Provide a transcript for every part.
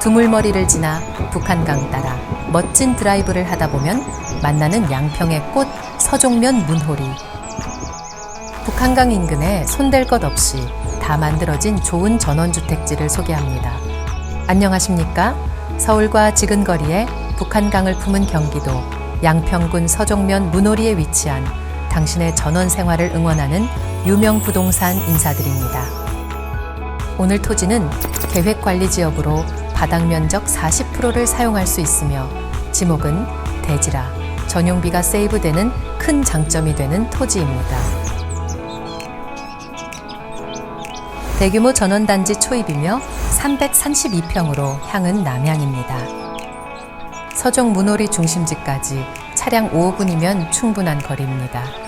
두물머리를 지나 북한강 따라 멋진 드라이브를 하다 보면 만나는 양평의 꽃 서종면 문호리. 북한강 인근에 손댈 것 없이 다 만들어진 좋은 전원주택지를 소개합니다. 안녕하십니까? 서울과 지근거리에 북한강을 품은 경기도 양평군 서종면 문호리에 위치한 당신의 전원 생활을 응원하는 유명 부동산 인사드립니다. 오늘 토지는 계획 관리 지역으로 바닥 면적 40%를 사용할 수 있으며 지목은 대지라 전용비가 세이브되는 큰 장점이 되는 토지입니다. 대규모 전원단지 초입이며 332평으로 향은 남향입니다. 서종 문호리 중심지까지 차량 5분이면 충분한 거리입니다.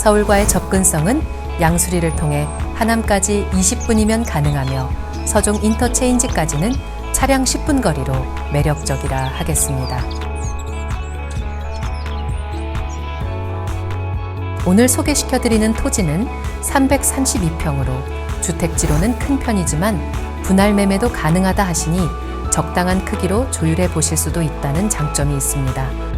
서울과의 접근성은 양수리를 통해 하남까지 20분이면 가능하며 서종 인터체인지까지는 차량 10분 거리로 매력적이라 하겠습니다. 오늘 소개시켜드리는 토지는 332평으로 주택지로는 큰 편이지만 분할 매매도 가능하다 하시니 적당한 크기로 조율해 보실 수도 있다는 장점이 있습니다.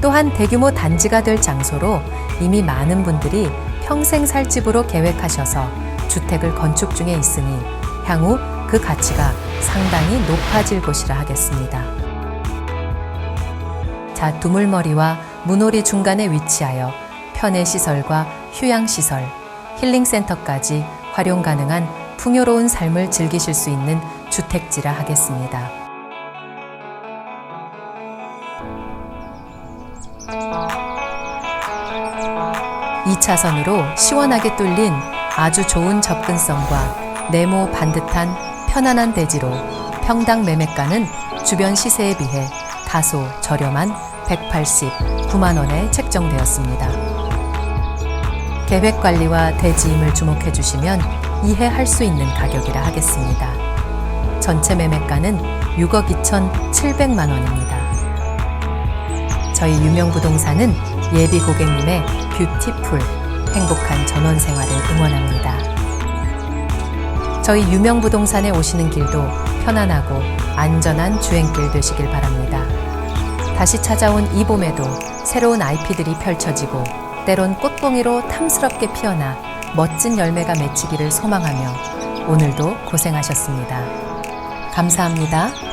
또한 대규모 단지가 될 장소로 이미 많은 분들이 평생 살 집으로 계획하셔서 주택을 건축 중에 있으니 향후 그 가치가 상당히 높아질 것이라 하겠습니다. 자, 두물머리와 문호리 중간에 위치하여 편의 시설과 휴양 시설, 힐링 센터까지 활용 가능한 풍요로운 삶을 즐기실 수 있는 주택지라 하겠습니다. 이차선으로 시원하게 뚫린 아주 좋은 접근성과 네모 반듯한 편안한 대지로 평당 매매가는 주변 시세에 비해 다소 저렴한 189만 원에 책정되었습니다. 계획 관리와 대지임을 주목해 주시면 이해할 수 있는 가격이라 하겠습니다. 전체 매매가는 6억 2,700만 원입니다. 저희 유명 부동산은 예비 고객님의 뷰티풀 행복한 전원 생활을 응원합니다. 저희 유명 부동산에 오시는 길도 편안하고 안전한 주행길 되시길 바랍니다. 다시 찾아온 이 봄에도 새로운 IP들이 펼쳐지고 때론 꽃봉이로 탐스럽게 피어나 멋진 열매가 맺히기를 소망하며 오늘도 고생하셨습니다. 감사합니다.